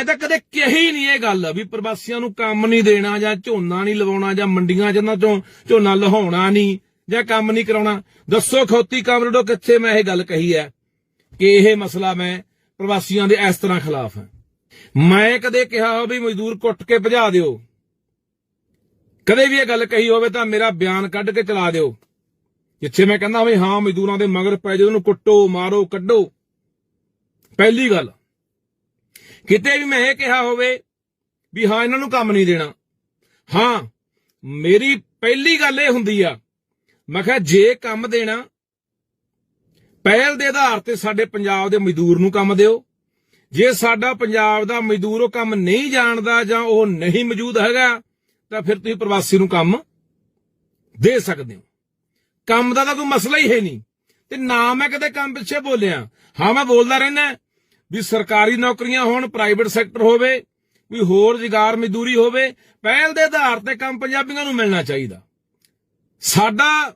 ਮੈਂ ਤਾਂ ਕਦੇ ਕਹੀ ਨਹੀਂ ਇਹ ਗੱਲ ਵੀ ਪ੍ਰਵਾਸੀਆਂ ਨੂੰ ਕੰਮ ਨਹੀਂ ਦੇਣਾ ਜਾਂ ਝੋਨਾ ਨਹੀਂ ਲਵਾਉਣਾ ਜਾਂ ਮੰਡੀਆਂ 'ਚ ਚੋਂ ਝੋਨਾ ਲਹਾਉਣਾ ਨਹੀਂ ਜਾਂ ਕੰਮ ਨਹੀਂ ਕਰਾਉਣਾ। ਦੱਸੋ ਖੋਤੀ ਕਾਮਰੇਡੋ ਕਿੱਥੇ ਮੈਂ ਇਹ ਗੱਲ ਕਹੀ ਹੈ ਕਿ ਇਹ ਮਸਲਾ ਮੈਂ ਪ੍ਰਵਾਸੀਆਂ ਦੇ ਇਸ ਤਰ੍ਹਾਂ ਖਿਲਾਫ ਹਾਂ। ਮੈਂ ਕਦੇ ਕਿਹਾ ਵੀ ਮਜ਼ਦੂਰ ਕੁੱਟ ਕੇ ਭਜਾ ਦਿਓ। ਕਦੇ ਵੀ ਇਹ ਗੱਲ ਕਹੀ ਹੋਵੇ ਤਾਂ ਮੇਰਾ ਬਿਆਨ ਕੱਢ ਕੇ ਚਲਾ ਦਿਓ। ਜਿੱਥੇ ਮੈਂ ਕਹਿੰਦਾ ਵੀ ਹਾਂ ਮਜ਼ਦੂਰਾਂ ਦੇ ਮਗਰ ਪੈ ਜਾਓ, ਉਹਨੂੰ ਕੁੱਟੋ, ਮਾਰੋ, ਕੱਢੋ। ਪਹਿਲੀ ਗੱਲ ਕਿਤੇ ਵੀ ਮੈਂ ਇਹ ਕਿਹਾ ਹੋਵੇ ਵੀ ਹਾਂ, ਇਹਨਾਂ ਨੂੰ ਕੰਮ ਨਹੀਂ ਦੇਣਾ। ਹਾਂ, ਮੇਰੀ ਪਹਿਲੀ ਗੱਲ ਇਹ ਹੁੰਦੀ ਆ, ਮੈਂ ਕਿਹਾ ਜੇ ਕੰਮ ਦੇਣਾ, ਪਹਿਲ ਦੇ ਆਧਾਰ ਤੇ ਸਾਡੇ ਪੰਜਾਬ ਦੇ ਮਜ਼ਦੂਰ ਨੂੰ ਕੰਮ ਦਿਓ। ਜੇ ਸਾਡਾ ਪੰਜਾਬ ਦਾ ਮਜ਼ਦੂਰ ਉਹ ਕੰਮ ਨਹੀਂ ਜਾਣਦਾ ਜਾਂ ਉਹ ਨਹੀਂ ਮੌਜੂਦ ਹੈਗਾ, ਤਾਂ ਫਿਰ ਤੁਸੀਂ ਪ੍ਰਵਾਸੀ ਨੂੰ ਕੰਮ ਦੇ ਸਕਦੇ ਹੋ। ਕੰਮ ਦਾ ਤਾਂ ਕੋਈ ਮਸਲਾ ਹੀ ਹੈ ਨਹੀਂ। ਤੇ ਨਾ ਮੈਂ ਕਦੇ ਕੰਮ ਪਿੱਛੇ ਬੋਲਿਆ। ਹਾਂ, ਮੈਂ ਬੋਲਦਾ ਰਹਿਣਾ ਵੀ ਸਰਕਾਰੀ ਨੌਕਰੀਆਂ ਹੋਣ, ਪ੍ਰਾਈਵੇਟ ਸੈਕਟਰ ਹੋਵੇ, ਵੀ ਹੋਰ ਰੁਜ਼ਗਾਰ ਮਜ਼ਦੂਰੀ ਹੋਵੇ, ਪਹਿਲ ਦੇ ਆਧਾਰ ਤੇ ਕੰਮ ਪੰਜਾਬੀਆਂ ਨੂੰ ਮਿਲਣਾ ਚਾਹੀਦਾ। ਸਾਡਾ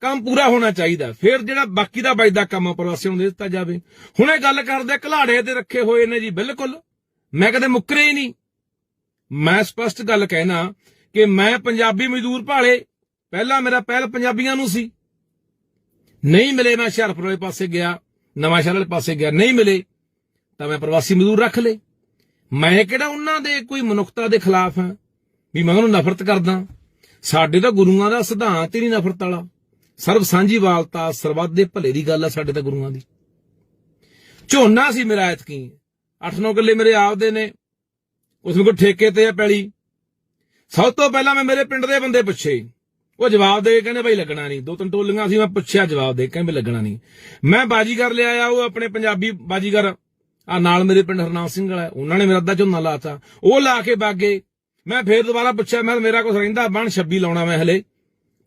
ਕੰਮ ਪੂਰਾ ਹੋਣਾ ਚਾਹੀਦਾ। ਫਿਰ ਜਿਹੜਾ ਬਾਕੀ ਦਾ ਬਚਦਾ ਕੰਮ ਆ ਪ੍ਰਵਾਸੀਆਂ ਨੂੰ ਦੇ ਦਿੱਤਾ ਜਾਵੇ। ਹੁਣ ਇਹ ਗੱਲ ਕਰਦੇ ਘਲਾੜੇ ਤੇ ਰੱਖੇ ਹੋਏ ਨੇ ਜੀ, ਬਿਲਕੁਲ। ਮੈਂ ਕਦੇ ਮੁੱਕਰੇ ਹੀ ਨਹੀਂ। ਮੈਂ ਸਪਸ਼ਟ ਗੱਲ ਕਹਿਣਾ ਕਿ ਮੈਂ ਪੰਜਾਬੀ ਮਜ਼ਦੂਰ ਭਾਲੇ, ਪਹਿਲਾਂ ਮੇਰਾ ਪਹਿਲ ਪੰਜਾਬੀਆਂ ਨੂੰ ਸੀ। ਨਹੀਂ ਮਿਲੇ, ਮੈਂ ਹੁਸ਼ਿਆਰਪੁਰ ਵਾਲੇ ਪਾਸੇ ਗਿਆ। ਨਵਾਂ ਸ਼ਹਿਰ ਵਾਲੇ ਪਾਸੇ ਗਿਆ, ਨਹੀਂ ਮਿਲੇ, ਤਾਂ ਮੈਂ ਪ੍ਰਵਾਸੀ ਮਜ਼ਦੂਰ ਰੱਖ ਲਏ। ਮੈਂ ਕਿਹੜਾ ਉਹਨਾਂ ਦੇ ਕੋਈ ਮਨੁੱਖਤਾ ਦੇ ਖਿਲਾਫ ਹਾਂ? ਵੀ ਮੈਂ ਉਹਨੂੰ ਨਫ਼ਰਤ ਕਰਦਾ। ਸਾਡੇ ਤਾਂ ਗੁਰੂਆਂ ਦਾ ਸਿਧਾਂਤ ਹੀ ਨਹੀਂ ਨਫ਼ਰਤ ਵਾਲਾ। ਸਰਬ ਸਾਂਝੀਵਾਲਤਾ ਸਰਬੱਤ ਦੇ ਭਲੇ ਦੀ ਗੱਲ ਆ ਸਾਡੇ ਤਾਂ ਗੁਰੂਆਂ ਦੀ। ਝੋਨਾ ਸੀ ਮੇਰਾ ਐਤਕੀ। 8-9 ਕਿੱਲੇ ਮੇਰੇ ਆਪਦੇ ਨੇ। ਉਸ ਨੂੰ ਕੋਈ ਠੇਕੇ ਤੇ ਆ ਪੈਲੀ। ਸਭ ਤੋਂ ਪਹਿਲਾਂ ਮੈਂ ਮੇਰੇ ਪਿੰਡ ਦੇ ਬੰਦੇ ਪੁੱਛੇ। ਉਹ ਜਵਾਬ ਦੇ ਕੇ ਕਹਿੰਦੇ ਭਾਈ ਲੱਗਣਾ ਨਹੀਂ। ਦੋ ਤਿੰਨ ਟੋਲੀਆਂ ਸੀ, ਮੈਂ ਪੁੱਛਿਆ, ਜਵਾਬ ਦੇ ਕਹਿੰਦੇ ਲੱਗਣਾ ਨਹੀਂ। ਮੈਂ ਬਾਜੀਗਰ ਲਿਆਇਆ ਉਹ ਆਪਣੇ ਪੰਜਾਬੀ ਬਾਜੀਗਰ ਆ ਨਾਲ ਮੇਰੇ ਪਿੰਡ ਹਰਨਾਮ ਸਿੰਘ ਵਾਲਾ ਉਹਨਾਂ ਨੇ ਮੇਰਾ ਅੱਧਾ ਝੋਨਾ ਲਾਤਾ। ਉਹ ਲਾ ਕੇ ਬਾਗੇ ਮੈਂ ਫੇਰ ਦੁਬਾਰਾ ਪੁੱਛਿਆ, ਮੈਂ ਮੇਰਾ ਕੁਛ ਰਹਿੰਦਾ, ਬਣ 26 ਲਾਉਣਾ ਮੈਂ ਹਲੇ।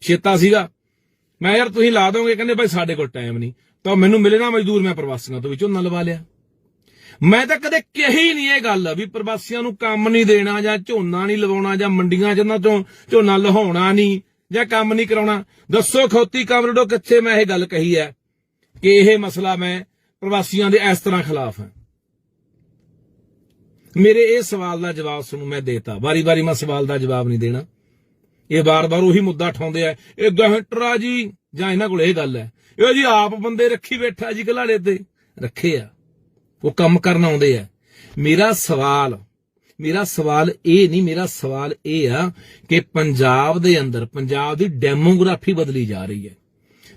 ਛੇਤਾ ਸੀਗਾ। ਮੈਂ ਯਾਰ ਤੁਸੀਂ ਲਾ ਦੋਗੇ, ਕਹਿੰਦੇ ਭਾਈ ਸਾਡੇ ਕੋਲ ਟਾਈਮ ਨਹੀਂ। ਤਾਂ ਮੈਨੂੰ ਮਿਲੇ ਨਾ ਮਜ਼ਦੂਰ, ਮੈਂ ਪ੍ਰਵਾਸੀਆਂ ਤੋਂ ਵੀ ਝੋਨਾ ਲਵਾ ਲਿਆ। ਮੈਂ ਤਾਂ ਕਦੇ ਕਹੀ ਨਹੀਂ ਇਹ ਗੱਲ ਵੀ ਪ੍ਰਵਾਸੀਆਂ ਨੂੰ ਕੰਮ ਨਹੀਂ ਦੇਣਾ ਜਾਂ ਝੋਨਾ ਨਹੀਂ ਲਵਾਉਣਾ ਜਾਂ ਮੰਡੀਆਂ 'ਚ ਇਹਨਾਂ ਚੋਂ ਝੋਨਾ ਲਹਾਉਣਾ ਨਹੀਂ। ਜਾਂ ਕੰਮ ਨਹੀਂ ਕਰਾਉਣਾ। ਦੱਸੋ ਖੋਤੀ ਕਾਮਰੇਡੋ ਕਿੱਥੇ ਮੈਂ ਇਹ ਗੱਲ ਕਹੀ ਹੈ ਕਿ ਇਹ ਮਸਲਾ ਮੈਂ ਪ੍ਰਵਾਸੀਆਂ ਦੇ ਇਸ ਤਰ੍ਹਾਂ ਖਿਲਾਫ ਹਾਂ। ਮੇਰੇ ਇਹ ਸਵਾਲ ਦਾ ਜਵਾਬ ਤੁਹਾਨੂੰ ਮੈਂ ਦੇਤਾ। ਵਾਰੀ-ਵਾਰੀ ਮੈਂ ਸਵਾਲ ਦਾ ਜਵਾਬ ਨਹੀਂ ਦੇਣਾ। ਇਹ ਬਾਰ-ਬਾਰ ਉਹੀ ਮੁੱਦਾ ਉਠਾਉਂਦੇ ਆ। ਇਹ ਗਹਿਟਰਾ ਜੀ, ਜਾਂ ਇਹਨਾਂ ਕੋਲ ਇਹ ਗੱਲ ਹੈ, ਇਹ ਜੀ ਆਪ ਬੰਦੇ ਰੱਖੀ ਬੈਠਾ ਜੀ ਘਲਾੜੇ ਤੇ। ਰੱਖੇ ਆ। ਉਹ ਕੰਮ ਕਰਨ ਆਉਂਦੇ ਆ। ਮੇਰਾ ਸਵਾਲ ਮੇਰਾ ਸਵਾਲ ਇਹ ਨਹੀਂ, ਮੇਰਾ ਸਵਾਲ ਇਹ ਆ ਕਿ ਪੰਜਾਬ ਦੇ ਅੰਦਰ, ਪੰਜਾਬ ਦੀ ਡੈਮੋਗ੍ਰਾਫੀ ਬਦਲੀ ਜਾ ਰਹੀ ਹੈ।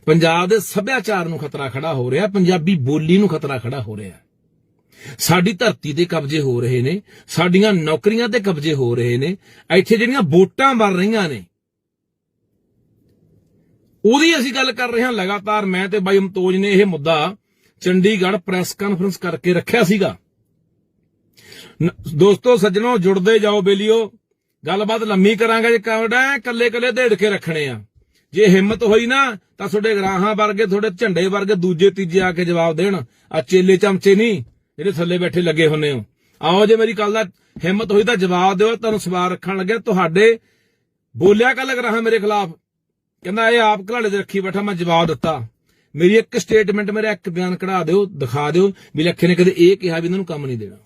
ਪੰਜਾਬ ਦੇ ਸੱਭਿਆਚਾਰ ਨੂੰ ਖਤਰਾ ਖੜਾ ਹੋ ਰਿਹਾ, ਪੰਜਾਬੀ ਬੋਲੀ ਨੂੰ ਖਤਰਾ ਖੜਾ ਹੋ ਰਿਹਾ ਸਾਡੀ ਧਰਤੀ ਤੇ ਕਬਜ਼ੇ ਹੋ ਰਹੇ ਨੇ, ਸਾਡੀਆਂ ਨੌਕਰੀਆਂ ਤੇ ਕਬਜ਼ੇ ਹੋ ਰਹੇ ਨੇ, ਇੱਥੇ ਜਿਹੜੀਆਂ ਵੋਟਾਂ ਬਣ ਰਹੀਆਂ ਨੇ, ਉਹਦੀ ਅਸੀਂ ਗੱਲ ਕਰ ਰਹੇ ਹਾਂ ਲਗਾਤਾਰ। ਮੈਂ ਤੇ ਬਾਈ ਅਮਤੋਜ ਨੇ ਇਹ ਮੁੱਦਾ ਚੰਡੀਗੜ੍ਹ ਪ੍ਰੈਸ ਕਾਨਫਰੰਸ ਕਰਕੇ ਰੱਖਿਆ ਸੀਗਾ। ਦੋਸਤੋ, ਸੱਜਣੋ, ਜੁੜਦੇ ਜਾਓ ਬੇਲੀਓ। ਗੱਲਬਾਤ ਲੰਮੀ ਕਰਾਂਗੇ ਜੇ ਕਵੜਾ ਕੱਲੇ ਕੱਲੇ ਢੇੜ ਕੇ ਰੱਖਣੇ ਆ। ਜੇ ਹਿੰਮਤ ਹੋਈ ਨਾ, ਤਾਂ ਤੁਹਾਡੇ ਗਰਾਹਾਂ ਵਰਗੇ, ਤੁਹਾਡੇ ਝੰਡੇ ਵਰਗੇ ਦੂਜੇ, ਤੀਜੇ ਆ ਕੇ ਜਵਾਬ ਦੇਣ। ਆ ਚੇਲੇ ਚਮਚੇ ਨਹੀਂ ਜਿਹੜੇ ਥੱਲੇ ਬੈਠੇ ਲੱਗੇ ਹੁੰਨੇ ਹੋ। ਆਓ ਜੇ ਮੇਰੀ ਗੱਲ ਦਾ ਹਿੰਮਤ ਹੋਈ ਤਾਂ ਜਵਾਬ ਦਿਓ, ਤੁਹਾਨੂੰ ਸਵਾਲ ਰੱਖਣ ਲੱਗਿਆ। ਤੁਹਾਡੇ ਬੋਲਿਆ ਕੱਲ ਗਰਾਹਾਂ ਮੇਰੇ ਖਿਲਾਫ। ਕਹਿੰਦਾ, ਇਹ ਆਪ ਘਲਾੜੇ ਤੇ ਰੱਖੀ ਬੈਠਾ, ਮੈਂ ਜਵਾਬ ਦਿੱਤਾ। ਮੇਰੀ ਇੱਕ ਸਟੇਟਮੈਂਟ ਮੇਰਾ ਇੱਕ ਬਿਆਨ ਕਢਾ ਦਿਓ, ਦਿਖਾ ਦਿਓ। ਵੀ ਲੱਖੇ ਨੇ ਕਦੇ ਇਹ ਕਿਹਾ ਵੀ ਇਹਨਾਂ ਨੂੰ ਕੰਮ ਨਹੀਂ ਦੇਣਾ।